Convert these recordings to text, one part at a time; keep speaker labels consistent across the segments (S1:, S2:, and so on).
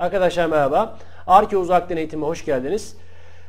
S1: Arkadaşlar merhaba. Arke Uzaktan Eğitim'e hoş geldiniz.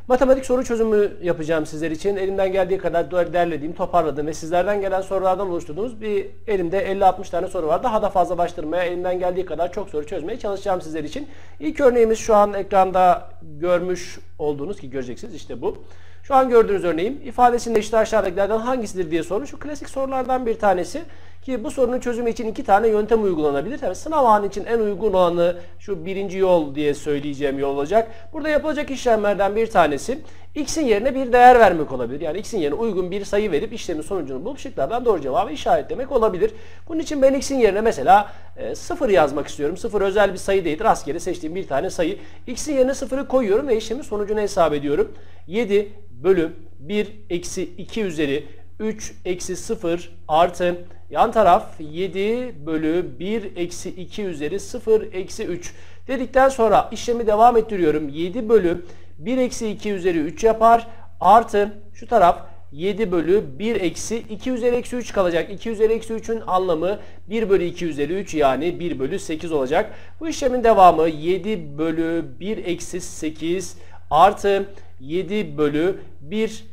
S1: Matematik soru çözümü yapacağım sizler için. Elimden geldiği kadar derlediğim, toparladığım ve sizlerden gelen sorulardan oluşturduğumuz bir elimde 50-60 tane soru var. Daha da fazla baştırmaya, elimden geldiği kadar çok soru çözmeye çalışacağım sizler için. İlk örneğimiz şu an ekranda görmüş olduğunuz ki göreceksiniz işte bu. Şu an gördüğünüz örneğim ifadesinde işte aşağıdakilerden hangisidir diye sormuş. Şu klasik sorulardan bir tanesi. Ki bu sorunun çözümü için iki tane yöntem uygulanabilir. Tabii sınav anı için en uygun olanı şu birinci yol diye söyleyeceğim yol olacak. Burada yapılacak işlemlerden bir tanesi x'in yerine bir değer vermek olabilir. Yani x'in yerine uygun bir sayı verip işlemin sonucunu bulup şıklardan doğru cevabı işaretlemek olabilir. Bunun için ben x'in yerine mesela e, 0 yazmak istiyorum. 0 özel bir sayı değil. Rastgele seçtiğim bir tane sayı. x'in yerine 0'ı koyuyorum ve işlemin sonucunu hesap ediyorum. 7 bölü 1 eksi 2 üzeri 3 eksi 0 artı yan taraf 7 bölü 1 eksi 2 üzeri 0 eksi 3 dedikten sonra işlemi devam ettiriyorum. 7 bölü 1 eksi 2 üzeri 3 yapar artı şu taraf 7 bölü 1 eksi 2 üzeri eksi 3 kalacak. 2 üzeri eksi 3'ün anlamı 1 bölü 2 üzeri 3 yani 1 bölü 8 olacak. Bu işlemin devamı 7 bölü 1 eksi 8 artı 7 bölü 1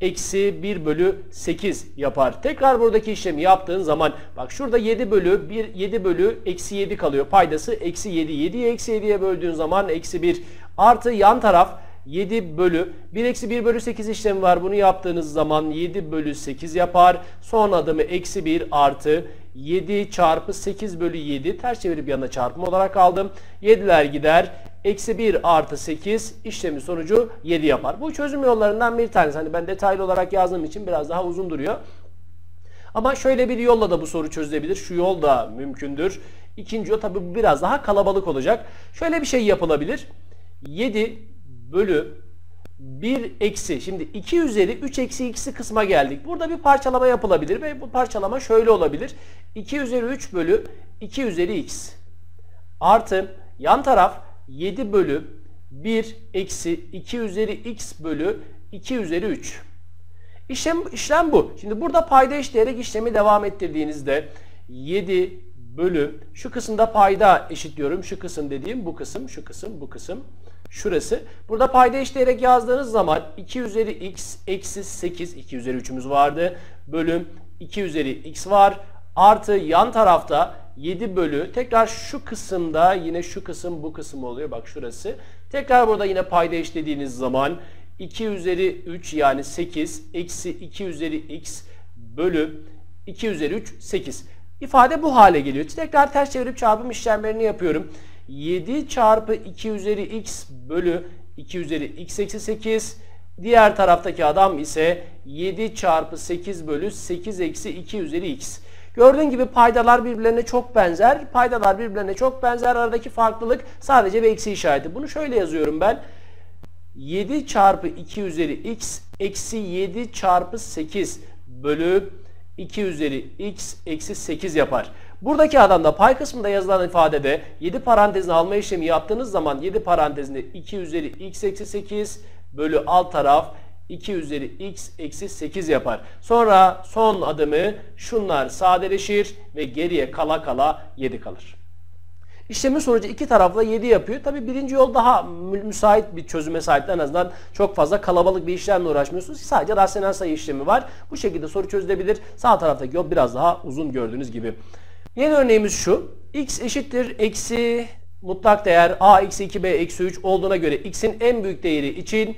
S1: eksi 1 bölü 8 yapar. Tekrar buradaki işlemi yaptığın zaman bak şurada 7 bölü 1 7 bölü eksi 7 kalıyor. Paydası eksi 7. 7'yi eksi 7'ye böldüğün zaman eksi 1 artı yan taraf 7 bölü 1 eksi 1 bölü 8 işlemi var. Bunu yaptığınız zaman 7 bölü 8 yapar. Son adımı eksi 1 artı 7 çarpı 8 bölü 7 ters çevirip yanına çarpım olarak aldım. 7'ler gider. Eksi 1 artı 8 işlemin sonucu 7 yapar. Bu çözüm yollarından bir tanesi. Hani ben detaylı olarak yazdığım için biraz daha uzun duruyor. Ama şöyle bir yolla da bu soru çözülebilir. Şu yol da mümkündür. İkinci yol tabi biraz daha kalabalık olacak. Şöyle bir şey yapılabilir. 7 bölü 1 eksi. Şimdi 2 üzeri 3 eksi x'i kısma geldik. Burada bir parçalama yapılabilir ve bu parçalama şöyle olabilir. 2 üzeri 3 bölü 2 üzeri x. Artı yan taraf 7 bölü 1 eksi 2 üzeri x bölü 2 üzeri 3. İşlem, işlem bu. Şimdi burada payda işleyerek işlemi devam ettirdiğinizde 7 bölü şu kısımda payda eşitliyorum. Şu kısım dediğim bu kısım, şu kısım, bu kısım. Şurası. Burada payda işleyerek yazdığınız zaman 2 üzeri x eksi 8, 2 üzeri 3'ümüz vardı. Bölüm 2 üzeri x var. Artı yan tarafta 7 bölü tekrar şu kısımda yine şu kısım bu kısım oluyor. Bak şurası. Tekrar burada yine payda eşlediğiniz zaman 2 üzeri 3 yani 8 eksi 2 üzeri x bölü 2 üzeri 3 8. İfade bu hale geliyor. Tekrar ters çevirip çarpım işlemlerini yapıyorum. 7 çarpı 2 üzeri x bölü 2 üzeri x eksi 8. Diğer taraftaki adam ise 7 çarpı 8 bölü 8 eksi 2 üzeri x. Gördüğün gibi paydalar birbirlerine çok benzer. Paydalar birbirlerine çok benzer. Aradaki farklılık sadece bir eksi işareti. Bunu şöyle yazıyorum ben. 7 çarpı 2 üzeri x eksi 7 çarpı 8 bölü 2 üzeri x eksi 8 yapar. Buradaki adamda pay kısmında yazılan ifadede 7 parantezini alma işlemi yaptığınız zaman 7 parantezinde 2 üzeri x eksi 8 bölü alt taraf 2 üzeri x eksi 8 yapar. Sonra son adımı şunlar sadeleşir ve geriye kala kala 7 kalır. İşlemin sonucu iki tarafla 7 yapıyor. Tabi birinci yol daha müsait bir çözüme sahip. En azından çok fazla kalabalık bir işlemle uğraşmıyorsunuz. Sadece rasyonel sayı işlemi var. Bu şekilde soru çözülebilir. Sağ taraftaki yol biraz daha uzun gördüğünüz gibi. Yeni örneğimiz şu. x eşittir eksi mutlak değer a eksi 2b eksi 3 olduğuna göre x'in en büyük değeri için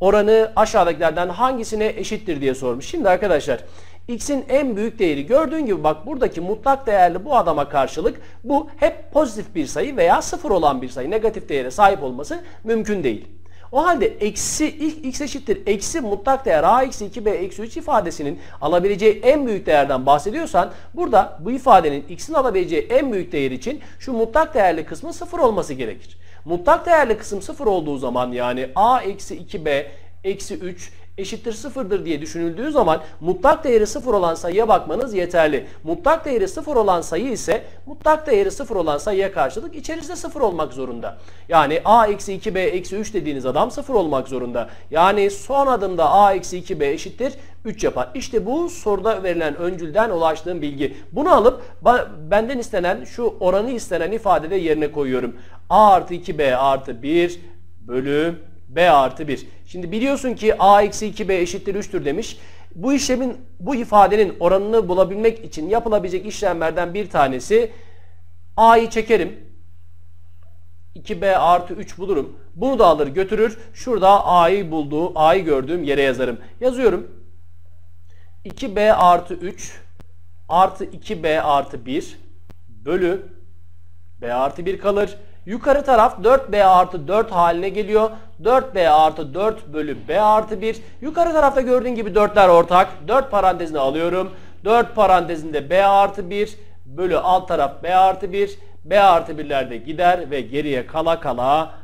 S1: oranı aşağıdakilerden hangisine eşittir diye sormuş. Şimdi arkadaşlar x'in en büyük değeri gördüğün gibi bak buradaki mutlak değerli bu adama karşılık bu hep pozitif bir sayı veya sıfır olan bir sayı negatif değere sahip olması mümkün değil. O halde eksi x eşittir eksi mutlak değer a eksi 2b eksi 3 ifadesinin alabileceği en büyük değerden bahsediyorsan burada bu ifadenin x'in alabileceği en büyük değer için şu mutlak değerli kısmın sıfır olması gerekir. Mutlak değerli kısım sıfır olduğu zaman yani a eksi 2b eksi 3 eşittir sıfırdır diye düşünüldüğü zaman mutlak değeri sıfır olan sayıya bakmanız yeterli. Mutlak değeri sıfır olan sayı ise mutlak değeri sıfır olan sayıya karşılık içerisinde sıfır olmak zorunda. Yani a eksi 2b eksi 3 dediğiniz adam sıfır olmak zorunda. Yani son adımda a eksi 2b eşittir 3 yapar. İşte bu soruda verilen öncülden ulaştığım bilgi. Bunu alıp benden istenen şu oranı istenen ifadede yerine koyuyorum. a artı 2b artı 1 bölü b artı 1. Şimdi biliyorsun ki a eksi 2b eşittir 3'tür demiş. Bu işlemin, bu ifadenin oranını bulabilmek için yapılabilecek işlemlerden bir tanesi a'yı çekerim. 2b artı 3 bulurum. Bunu da alır götürür. Şurada a'yı bulduğu, a'yı gördüğüm yere yazarım. Yazıyorum. 2b artı 3 artı 2b artı 1 bölü b artı 1 kalır. Yukarı taraf 4b artı 4 haline geliyor. 4b artı 4 bölü b artı 1. Yukarı tarafta gördüğün gibi 4'ler ortak. 4 parantezine alıyorum. 4 parantezinde b artı 1 bölü alt taraf b artı 1. b artı 1'ler de gider ve geriye kala kala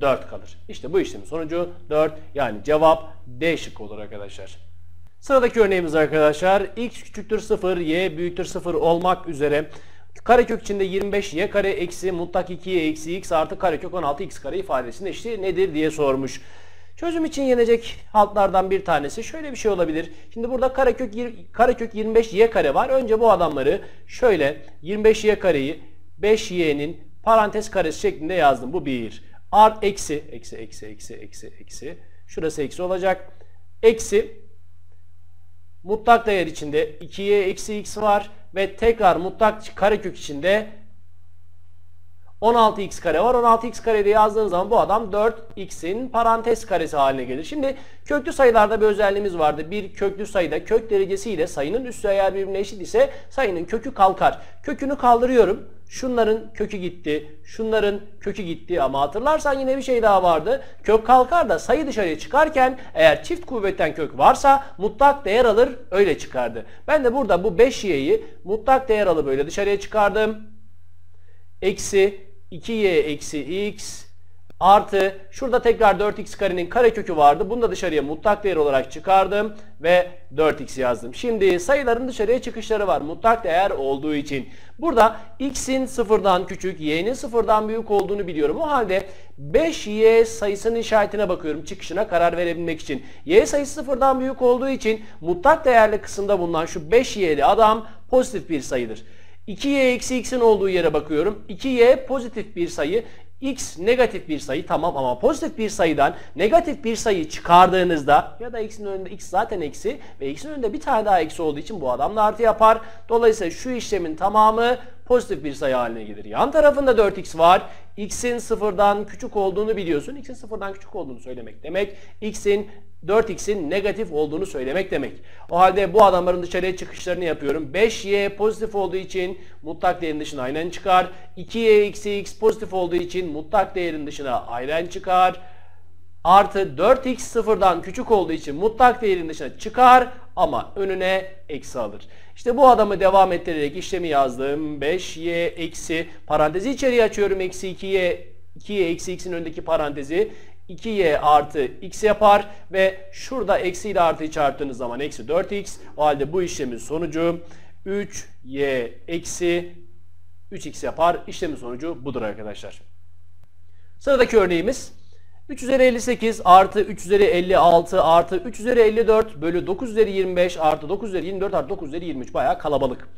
S1: 4 kalır. İşte bu işlemin sonucu 4 yani cevap D şıkkı olur arkadaşlar. Sıradaki örneğimiz arkadaşlar x küçüktür 0 y büyüktür 0 olmak üzere karekök içinde 25 y kare eksi mutlak 2y eksi x artı karekök 16 x kare ifadesinin eşliği nedir diye sormuş. Çözüm için yenecek haltlardan bir tanesi şöyle bir şey olabilir. Şimdi burada karekök, karekök 25y kare var. Önce bu adamları şöyle 25y kareyi 5y'nin parantez karesi şeklinde yazdım. Bu 1. Art eksi eksi eksi eksi eksi eksi. Şurası eksi olacak. Eksi mutlak değer içinde 2y eksi x var ve tekrar mutlak karekök içinde 16x kare var. 16x kare diye yazdığın zaman bu adam 4x'in parantez karesi haline gelir. Şimdi köklü sayılarda bir özelliğimiz vardı. Bir köklü sayıda kök derecesiyle sayının üssü eğer birbirine eşit ise sayının kökü kalkar. Kökünü kaldırıyorum. Şunların kökü gitti, şunların kökü gitti ama hatırlarsan yine bir şey daha vardı. Kök kalkar da sayı dışarıya çıkarken eğer çift kuvvetten kök varsa mutlak değer alır öyle çıkardı. Ben de burada bu 5y'yi mutlak değer alıp böyle dışarıya çıkardım. Eksi 2y eksi x artı şurada tekrar 4x karenin karekökü vardı. Bunu da dışarıya mutlak değer olarak çıkardım ve 4x yazdım. Şimdi sayıların dışarıya çıkışları var mutlak değer olduğu için. Burada x'in sıfırdan küçük, y'nin sıfırdan büyük olduğunu biliyorum. O halde 5y sayısının işaretine bakıyorum çıkışına karar verebilmek için. y sayısı sıfırdan büyük olduğu için mutlak değerli kısımda bulunan şu 5y'li adam pozitif bir sayıdır. 2y eksi x'in olduğu yere bakıyorum. 2y pozitif bir sayı. x negatif bir sayı tamam ama pozitif bir sayıdan negatif bir sayı çıkardığınızda ya da x'in önünde x zaten eksi ve x'in önünde bir tane daha eksi olduğu için bu adam da artı yapar. Dolayısıyla şu işlemin tamamı pozitif bir sayı haline gelir. Yan tarafında 4x var. x'in sıfırdan küçük olduğunu biliyorsun. x'in sıfırdan küçük olduğunu söylemek demek. x'in 4x'in negatif olduğunu söylemek demek. O halde bu adamların dışarıya çıkışlarını yapıyorum. 5y pozitif olduğu için mutlak değerin dışına aynen çıkar. 2y eksi x pozitif olduğu için mutlak değerin dışına aynen çıkar. Artı 4x sıfırdan küçük olduğu için mutlak değerin dışına çıkar ama önüne eksi alır. İşte bu adamı devam ettirerek işlemi yazdım. 5y eksi parantezi içeriye açıyorum. Eksi 2y 2y eksi x'in önündeki parantezi 2y artı x yapar ve şurada eksi ile artıyı çarptığınız zaman eksi 4x. O halde bu işlemin sonucu 3y eksi 3x yapar. İşlemin sonucu budur arkadaşlar. Sıradaki örneğimiz 3 üzeri 58 artı 3 üzeri 56 artı 3 üzeri 54 bölü 9 üzeri 25 artı 9 üzeri 24 artı 9 üzeri 23 bayağı kalabalık.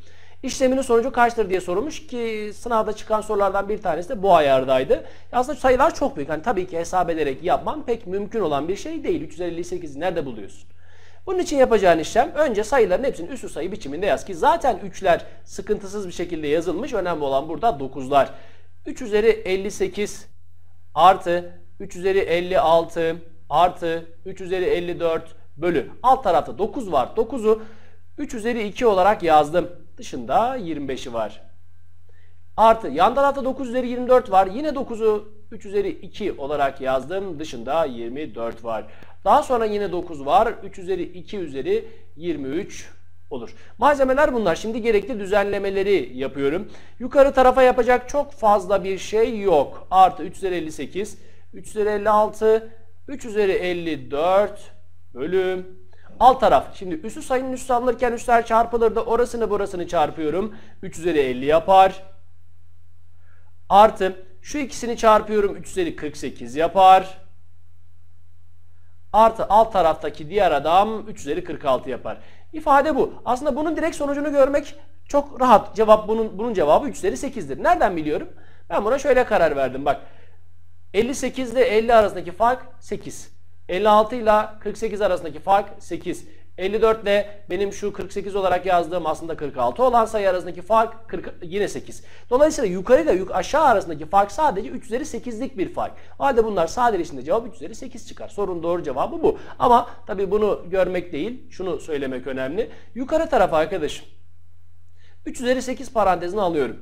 S1: İşleminin sonucu kaçtır diye sorulmuş ki sınavda çıkan sorulardan bir tanesi de bu ayardaydı. Aslında sayılar çok büyük. Hani tabii ki hesap ederek yapman pek mümkün olan bir şey değil. 358'i nerede buluyorsun? Bunun için yapacağın işlem önce sayıların hepsini üstü sayı biçiminde yaz ki zaten 3'ler sıkıntısız bir şekilde yazılmış. Önemli olan burada 9'lar. 3 üzeri 58 artı 3 üzeri 56 artı 3 üzeri 54 bölü alt tarafta 9 var. 9'u 3 üzeri 2 olarak yazdım. Dışında 25'i var. Artı yan tarafta 9 üzeri 24 var. Yine 9'u 3 üzeri 2 olarak yazdım. Dışında 24 var. Daha sonra yine 9 var. 3 üzeri 2 üzeri 23 olur. Malzemeler bunlar. Şimdi gerekli düzenlemeleri yapıyorum. Yukarı tarafa yapacak çok fazla bir şey yok. Artı 3 üzeri 58, 3 üzeri 56, 3 üzeri 54 bölüm alt taraf. Şimdi üstü sayının üstü alınırken üstler çarpılır da orasını burasını çarpıyorum. 3 üzeri 50 yapar. Artı şu ikisini çarpıyorum 3 üzeri 48 yapar. Artı alt taraftaki diğer adam 3 üzeri 46 yapar. İfade bu. Aslında bunun direkt sonucunu görmek çok rahat. Cevap bunun bunun cevabı 3 üzeri 8'dir. Nereden biliyorum? Ben buna şöyle karar verdim. Bak 58 ile 50 arasındaki fark 8. 56 ile 48 arasındaki fark 8. 54 ile benim şu 48 olarak yazdığım aslında 46 olan sayı arasındaki fark 40, yine 8. Dolayısıyla yukarı ile yuk aşağı arasındaki fark sadece 3 üzeri 8'lik bir fark. O halde bunlar sadeleşince cevap 3 üzeri 8 çıkar. Sorun doğru cevabı bu. Ama tabii bunu görmek değil, şunu söylemek önemli. Yukarı tarafa arkadaşım 3 üzeri 8 parantezini alıyorum.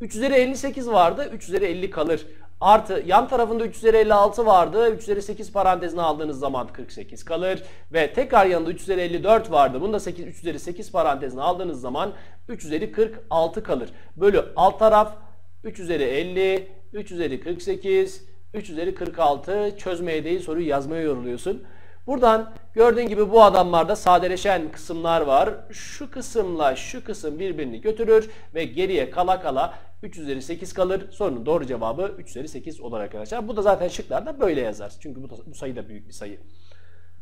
S1: 3 üzeri 58 vardı, 3 üzeri 50 kalır. Artı yan tarafında 3 üzeri 56 vardı. 3 üzeri 8 parantezine aldığınız zaman 48 kalır. Ve tekrar yanında 3 üzeri 54 vardı. Bunu da 8, 3 üzeri 8 parantezine aldığınız zaman 3 üzeri 46 kalır. Bölü alt taraf 3 üzeri 50, 3 üzeri 48, 3 üzeri 46 çözmeye değil soruyu yazmaya yoruluyorsun. Buradan gördüğün gibi bu adamlarda sadeleşen kısımlar var. Şu kısımla şu kısım birbirini götürür ve geriye kala kala 3 üzeri 8 kalır. Sorunun doğru cevabı 3 üzeri 8 olur arkadaşlar. Bu da zaten şıklarda böyle yazar. Çünkü bu, da, bu sayı da büyük bir sayı.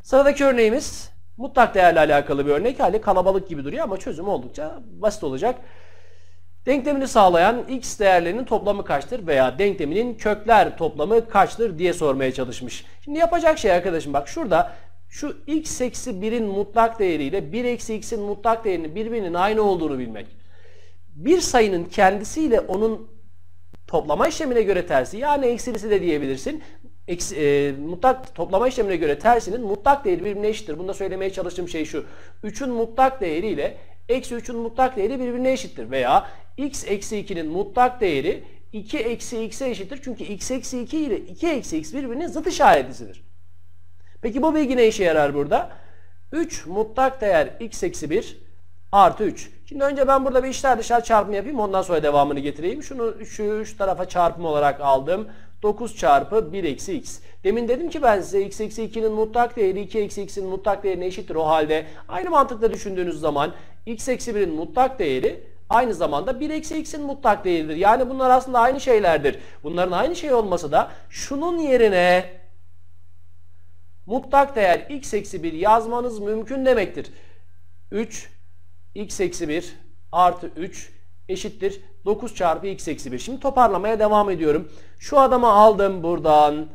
S1: Sıradaki örneğimiz mutlak değerle alakalı bir örnek. Hali kalabalık gibi duruyor ama çözüm oldukça basit olacak. Denklemini sağlayan x değerlerinin toplamı kaçtır veya denkleminin kökler toplamı kaçtır diye sormaya çalışmış. Şimdi yapacak şey arkadaşım bak şurada şu x eksi 1'in mutlak değeriyle 1 eksi x'in mutlak değerinin birbirinin aynı olduğunu bilmek. Bir sayının kendisiyle onun toplama işlemine göre tersi yani eksilisi de diyebilirsin. Eksi, e, mutlak toplama işlemine göre tersinin mutlak değeri birbirine eşittir. Bunda söylemeye çalıştığım şey şu. 3'ün mutlak değeriyle eksi 3'ün mutlak değeri birbirine eşittir. Veya x eksi 2'nin mutlak değeri 2 eksi x'e eşittir. Çünkü x eksi 2 ile 2 eksi x birbirinin zıt işaretlisidir. Peki bu bilgi ne işe yarar burada? 3 mutlak değer x eksi 1 artı 3. Şimdi önce ben burada bir işler dışarı çarpımı yapayım. Ondan sonra devamını getireyim. Şunu şu, şu tarafa çarpım olarak aldım. 9 çarpı 1 eksi x. Demin dedim ki ben size x eksi 2'nin mutlak değeri 2 eksi x'in mutlak değerine eşittir. O halde aynı mantıkla düşündüğünüz zaman x eksi 1'in mutlak değeri aynı zamanda 1 eksi x'in mutlak değeridir. Yani bunlar aslında aynı şeylerdir. Bunların aynı şey olması da şunun yerine mutlak değer x eksi 1 yazmanız mümkün demektir. 3 x eksi 1 artı 3 eşittir 9 çarpı x eksi 1. Şimdi toparlamaya devam ediyorum. Şu adamı aldım buradan.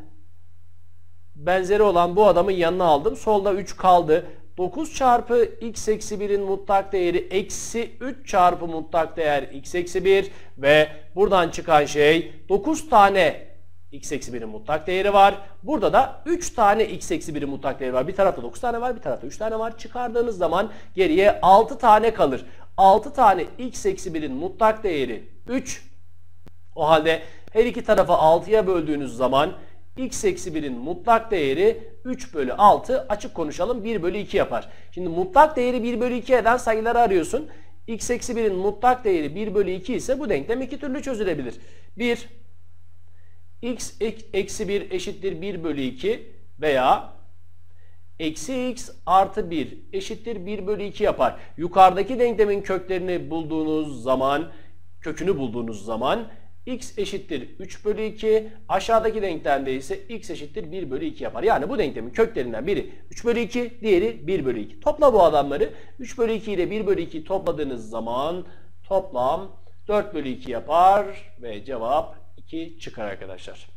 S1: Benzeri olan bu adamın yanına aldım. Solda 3 kaldı. 9 çarpı x eksi 1'in mutlak değeri eksi 3 çarpı mutlak değer x eksi 1 ve buradan çıkan şey 9 tane x eksi 1'in mutlak değeri var. Burada da 3 tane x eksi 1'in mutlak değeri var. Bir tarafta 9 tane var bir tarafta 3 tane var. Çıkardığınız zaman geriye 6 tane kalır. 6 tane x eksi 1'in mutlak değeri 3. O halde her iki tarafı 6'ya böldüğünüz zaman x eksi 1'in mutlak değeri 3 bölü 6 açık konuşalım 1 bölü 2 yapar. Şimdi mutlak değeri 1 bölü 2 eden sayıları arıyorsun. x eksi 1'in mutlak değeri 1 bölü 2 ise bu denklem iki türlü çözülebilir. 1 x eksi 1 eşittir 1 bölü 2 veya eksi x artı 1 eşittir 1 bölü 2 yapar. Yukarıdaki denklemin köklerini bulduğunuz zaman, kökünü bulduğunuz zaman x eşittir 3 bölü 2. Aşağıdaki denklemde ise x eşittir 1 bölü 2 yapar. Yani bu denklemin köklerinden biri 3 bölü 2, diğeri 1 bölü 2. Topla bu adamları. 3 bölü 2 ile 1 bölü 2 topladığınız zaman toplam 4 bölü 2 yapar ve cevap 2 çıkar arkadaşlar.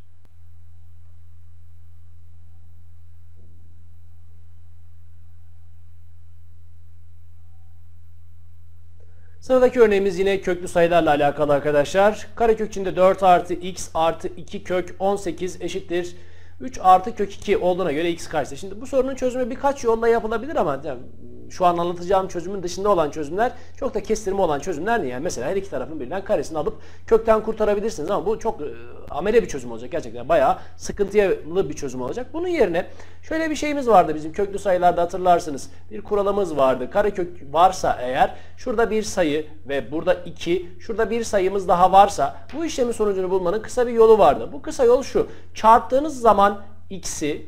S1: Sıradaki örneğimiz yine köklü sayılarla alakalı arkadaşlar. Karekök içinde 4 artı x artı 2 kök 18 eşittir. 3 artı kök 2 olduğuna göre x kaçtır? Şimdi bu sorunun çözümü birkaç yolla yapılabilir ama yani şu an anlatacağım çözümün dışında olan çözümler çok da kestirme olan çözümler değil. Yani mesela her iki tarafın birden karesini alıp kökten kurtarabilirsiniz ama bu çok e, amele bir çözüm olacak gerçekten. Bayağı sıkıntılı bir çözüm olacak. Bunun yerine şöyle bir şeyimiz vardı bizim köklü sayılarda hatırlarsınız. Bir kuralımız vardı. Karekök varsa eğer şurada bir sayı ve burada iki, şurada bir sayımız daha varsa bu işlemin sonucunu bulmanın kısa bir yolu vardı. Bu kısa yol şu. Çarptığınız zaman x'i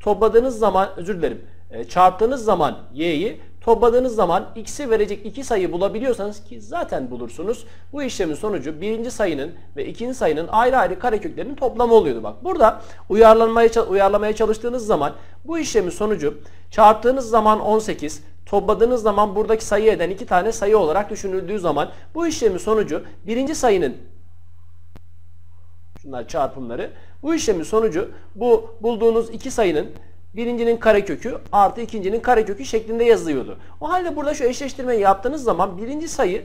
S1: topladığınız zaman özür dilerim e, çarptığınız zaman y'yi topladığınız zaman x'i verecek iki sayı bulabiliyorsanız ki zaten bulursunuz. Bu işlemin sonucu birinci sayının ve ikinci sayının ayrı ayrı kareköklerinin toplamı oluyordu. Bak burada uyarlanmaya, uyarlamaya çalıştığınız zaman bu işlemin sonucu çarptığınız zaman 18, topladığınız zaman buradaki sayı eden iki tane sayı olarak düşünüldüğü zaman bu işlemin sonucu birinci sayının şunlar çarpımları bu işlemin sonucu bu bulduğunuz iki sayının birincinin karekökü artı ikincinin karekökü şeklinde yazılıyordu. O halde burada şu eşleştirmeyi yaptığınız zaman birinci sayı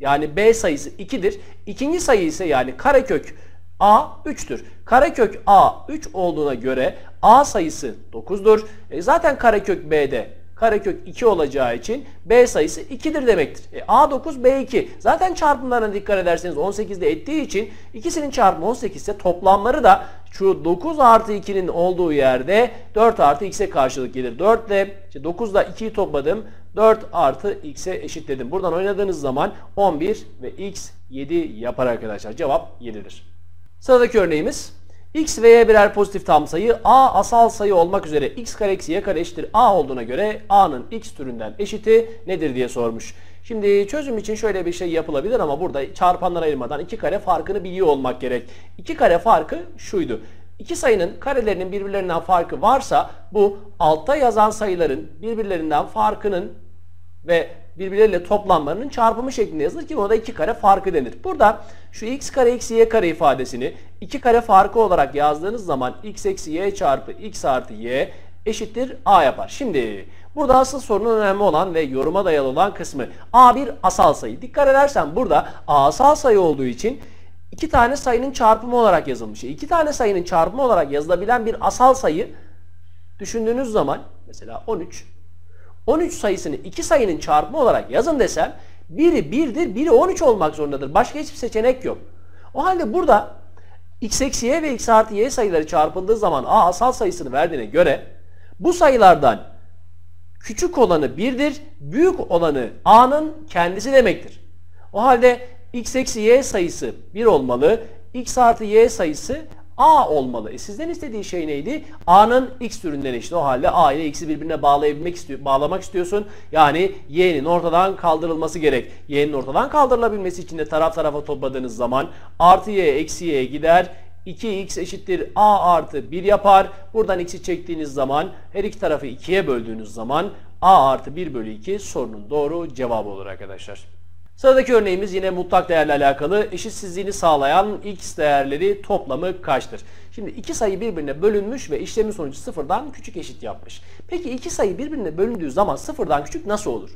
S1: yani b sayısı 2'dir. İkinci sayı ise yani karekök a 3'tür. Karekök a 3 olduğuna göre a sayısı 9'dur. E zaten karekök b'de karekök 2 olacağı için B sayısı 2'dir demektir. E, A9 B2. Zaten çarpımlarına dikkat ederseniz 18'de ettiği için ikisinin çarpımı 18 ise toplamları da şu 9 artı 2'nin olduğu yerde 4 artı x'e karşılık gelir. 4 ile işte 9 ile 2'yi topladım. 4 artı x'e eşitledim. Buradan oynadığınız zaman 11 ve x 7 yapar arkadaşlar. Cevap 7'dir. Sıradaki örneğimiz x ve y birer pozitif tam sayı a asal sayı olmak üzere x kare eksi y kare eşittir a olduğuna göre a'nın x türünden eşiti nedir diye sormuş. Şimdi çözüm için şöyle bir şey yapılabilir ama burada çarpanlar ayırmadan iki kare farkını biliyor olmak gerek. İki kare farkı şuydu. İki sayının karelerinin birbirlerinden farkı varsa bu altta yazan sayıların birbirlerinden farkının ve birbirleriyle toplamlarının çarpımı şeklinde yazılır ki buna da iki kare farkı denir. Burada şu x kare eksi y kare ifadesini iki kare farkı olarak yazdığınız zaman x eksi y çarpı x artı y eşittir a yapar. Şimdi burada asıl sorunun önemli olan ve yoruma dayalı olan kısmı a bir asal sayı. Dikkat edersen burada a asal sayı olduğu için iki tane sayının çarpımı olarak yazılmış. İki tane sayının çarpımı olarak yazılabilen bir asal sayı düşündüğünüz zaman mesela 13 13 sayısını iki sayının çarpımı olarak yazın desem biri 1'dir, biri 13 olmak zorundadır. Başka hiçbir seçenek yok. O halde burada x eksi y ve x artı y sayıları çarpıldığı zaman a asal sayısını verdiğine göre bu sayılardan küçük olanı 1'dir, büyük olanı a'nın kendisi demektir. O halde x eksi y sayısı 1 olmalı, x artı y sayısı A olmalı. E sizden istediği şey neydi? A'nın x türünden işte o halde A ile x'i birbirine bağlayabilmek istiyor, bağlamak istiyorsun. Yani y'nin ortadan kaldırılması gerek. Y'nin ortadan kaldırılabilmesi için de taraf tarafa topladığınız zaman artı y eksi y gider. 2x eşittir a artı 1 yapar. Buradan x'i çektiğiniz zaman her iki tarafı 2'ye böldüğünüz zaman a artı 1 bölü 2 sorunun doğru cevabı olur arkadaşlar. Sıradaki örneğimiz yine mutlak değerle alakalı. Eşitsizliğini sağlayan x değerleri toplamı kaçtır? Şimdi iki sayı birbirine bölünmüş ve işlemin sonucu sıfırdan küçük eşit yapmış. Peki iki sayı birbirine bölündüğü zaman sıfırdan küçük nasıl olur?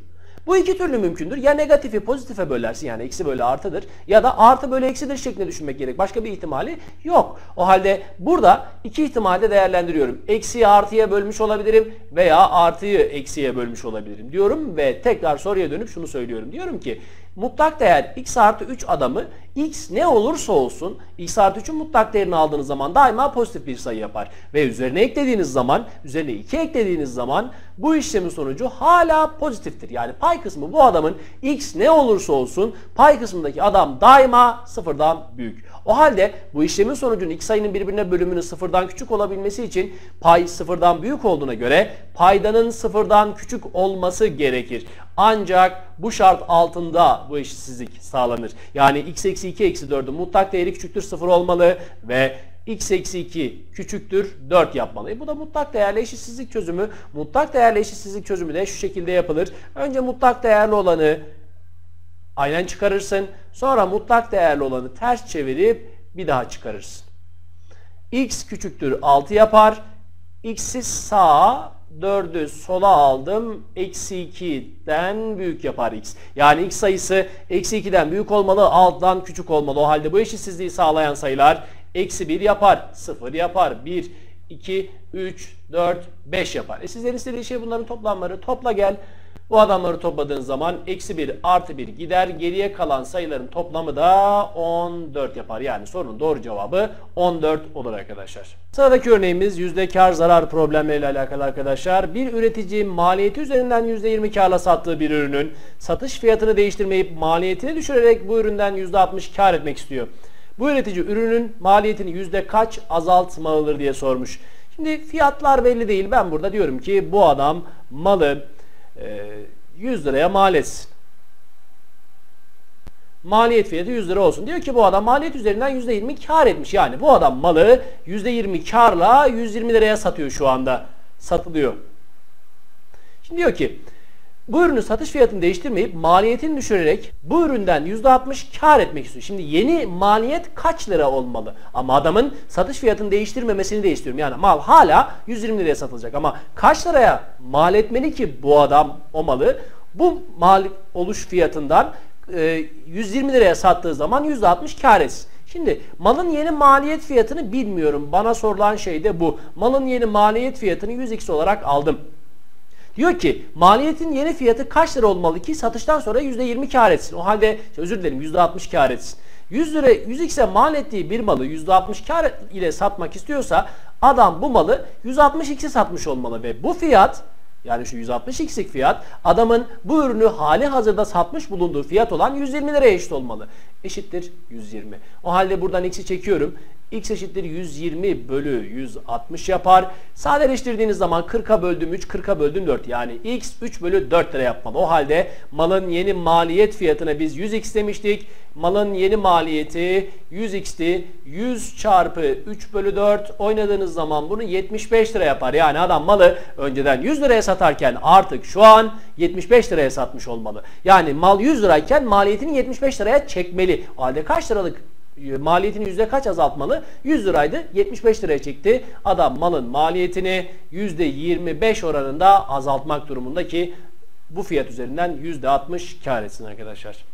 S1: Bu iki türlü mümkündür. Ya negatifi pozitife bölersin yani eksi bölü artıdır ya da artı bölü eksidir şeklinde düşünmek gerek. Başka bir ihtimali yok. O halde burada iki ihtimalde değerlendiriyorum. Eksiyi artıya bölmüş olabilirim veya artıyı eksiye bölmüş olabilirim diyorum ve tekrar soruya dönüp şunu söylüyorum. Diyorum ki mutlak değer x artı 3 adamı x ne olursa olsun x artı 3'ün mutlak değerini aldığınız zaman daima pozitif bir sayı yapar. Ve üzerine eklediğiniz zaman, üzerine 2 eklediğiniz zaman bu işlemin sonucu hala pozitiftir. Yani pay kısmı bu adamın x ne olursa olsun pay kısmındaki adam daima sıfırdan büyük. O halde bu işlemin sonucunun iki sayının birbirine bölümünün sıfırdan küçük olabilmesi için pay sıfırdan büyük olduğuna göre paydanın sıfırdan küçük olması gerekir. Ancak bu şart altında bu eşitsizlik sağlanır. Yani x eksi 2 eksi 4'ün mutlak değeri küçüktür 0 olmalı ve x eksi 2 küçüktür 4 yapmalı. E bu da mutlak değerli eşitsizlik çözümü. Mutlak değerli eşitsizlik çözümü de şu şekilde yapılır. Önce mutlak değerli olanı aynen çıkarırsın. Sonra mutlak değerli olanı ters çevirip bir daha çıkarırsın. x küçüktür 6 yapar. x'i sağa 4'ü sola aldım. Eksi 2'den büyük yapar x. Yani x sayısı eksi 2'den büyük olmalı. 6'dan küçük olmalı. O halde bu eşitsizliği sağlayan sayılar eksi 1 yapar. 0 yapar. 1, 2, 3, 4, 5 yapar. E sizlerin istediği şey bunların toplamları. Topla gel. Bu adamları topladığın zaman eksi 1 artı 1 gider. Geriye kalan sayıların toplamı da 14 yapar. Yani sorunun doğru cevabı 14 olur arkadaşlar. Sıradaki örneğimiz yüzde kar zarar problemleriyle alakalı arkadaşlar. Bir üretici maliyeti üzerinden %20 karla sattığı bir ürünün satış fiyatını değiştirmeyip maliyetini düşürerek bu üründen %60 kar etmek istiyor. Bu üretici ürünün maliyetini yüzde kaç azaltmalıdır diye sormuş. Şimdi fiyatlar belli değil. Ben burada diyorum ki bu adam malı 100 liraya mal etsin. Maliyet fiyatı 100 lira olsun. Diyor ki bu adam maliyet üzerinden %20 kar etmiş. Yani bu adam malı %20 karla 120 liraya satıyor şu anda. Satılıyor. Şimdi diyor ki bu ürünün satış fiyatını değiştirmeyip maliyetini düşürerek bu üründen %60 kar etmek istiyor. Şimdi yeni maliyet kaç lira olmalı? Ama adamın satış fiyatını değiştirmemesini de istiyorum. Yani mal hala 120 liraya satılacak ama kaç liraya mal etmeli ki bu adam o malı? Bu mal oluş fiyatından 120 liraya sattığı zaman %60 kar etsin. Şimdi malın yeni maliyet fiyatını bilmiyorum. Bana sorulan şey de bu. Malın yeni maliyet fiyatını 100x olarak aldım. Diyor ki maliyetin yeni fiyatı kaç lira olmalı ki satıştan sonra %20 kar etsin. O halde özür dilerim %60 kar etsin. 100 lira 100x'e mal ettiği bir malı %60 kar ile satmak istiyorsa adam bu malı 160x'e satmış olmalı ve bu fiyat yani şu 160x'lik fiyat adamın bu ürünü hali hazırda satmış bulunduğu fiyat olan 120 liraya eşit olmalı. Eşittir 120. O halde buradan x'i çekiyorum. X eşittir 120 bölü 160 yapar. Sadeleştirdiğiniz zaman 40'a böldüm 3, 40'a böldüm 4. Yani x 3 bölü 4 lira yapmalı. O halde malın yeni maliyet fiyatına biz 100x demiştik. Malın yeni maliyeti 100x'ti. 100 çarpı 3 bölü 4 oynadığınız zaman bunu 75 lira yapar. Yani adam malı önceden 100 liraya satarken artık şu an 75 liraya satmış olmalı. Yani mal 100 lirayken maliyetini 75 liraya çekmeli. O halde kaç liralık maliyetini yüzde kaç azaltmalı? 100 liraydı 75 liraya çekti. Adam malın maliyetini yüzde 25 oranında azaltmak durumunda ki bu fiyat üzerinden yüzde 60 kar etsin arkadaşlar.